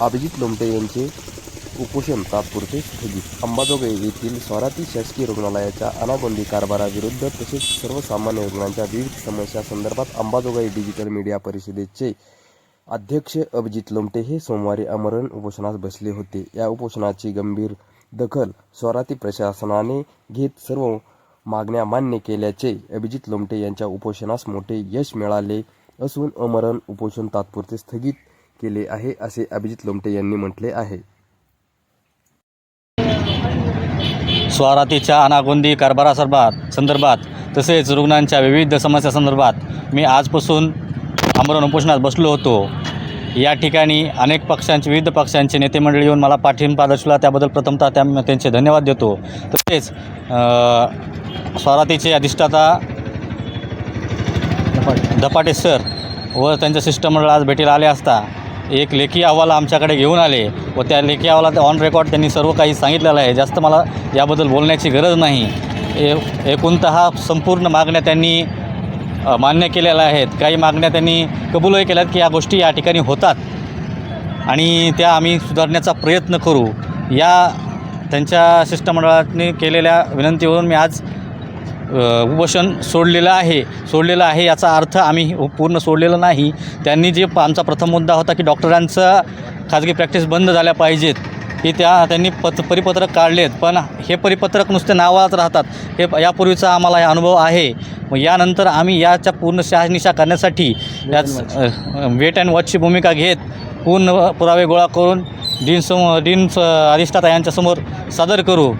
अभिजित लोमटे यांचे उपोषण तात्पुरते स्थगित. अंबाजोगाई येथील स्वराती शासकीय रुग्णालयाच्या अनाबंदी कारभाराविरुद्ध तसेच सर्वसामान्य रुग्णांच्या विविध समस्यासंदर्भात अंबाजोगाई डिजिटल मीडिया परिषदेचे अध्यक्ष अभिजित लोमटे हे सोमवारी अमरण उपोषणास बसले होते. या उपोषणाची गंभीर दखल स्वराती प्रशासनाने घेत सर्व मागण्या मान्य केल्याचे अभिजित लोमटे यांच्या उपोषणास मोठे यश मिळाले असून अमरण उपोषण तात्पुरते स्थगित केले आहे असे अभिजित लोमटे यांनी म्हटले आहे. स्वारातीच्या अनागोंदी कारभारासंदर्भात संदर्भात तसेच रुग्णांच्या विविध समस्या संदर्भात मी आजपासून आमरण उपोषणात बसलो होतो. या ठिकाणी अनेक पक्षांचे विविध पक्षांचे नेते मंडळी येऊन मला पाठिंबा दर्शवला. त्याबद्दल प्रथमतः त्या त्यांचे धन्यवाद देतो. तसेच स्वारातीचे अधिष्ठाता धपाटे सर व त्यांच्या शिष्टमंडळ आज भेटीला आले असता एक लेखी अहवाल आमच्याकडे घेऊन आले व त्या लेखी अहवालात ऑन रेकॉर्ड त्यांनी सर्व काही सांगितलेलं आहे. जास्त मला याबद्दल बोलण्याची गरज नाही. ए एकूणतः संपूर्ण मागण्या त्यांनी मान्य केलेल्या आहेत. काही मागण्या त्यांनी कबूलही केल्यात की या गोष्टी या ठिकाणी होतात. आणि त्या आम्ही सुधारण्याचा प्रयत्न करू. या त्यांच्या शिष्टमंडळाने केलेल्या विनंतीवरून मी आज उपोषण सोडलेलं आहे सोडलेलं आहे याचा अर्थ आम्ही पूर्ण सोडलेलं नाही. त्यांनी जे आमचा प्रथम मुद्दा होता की डॉक्टरांचं खाजगी प्रॅक्टिस बंद झाल्या पाहिजेत की त्या त्यांनी पत परिपत्रक काढलेत. पण हे परिपत्रक नुसते नावालाच राहतात. हे यापूर्वीचा आम्हाला हे अनुभव आहे. मग यानंतर आम्ही याच्या पूर्ण शहानिशा करण्यासाठी याच वेट अँड वॉचची भूमिका घेत पूर्ण पुरावे गोळा करून डीन सम डीन स- अधिष्ठाता यांच्यासमोर सादर करू.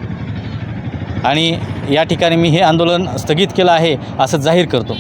आणि या ठिकाणी मी हे आंदोलन स्थगित केलं आहे असं जाहीर करतो.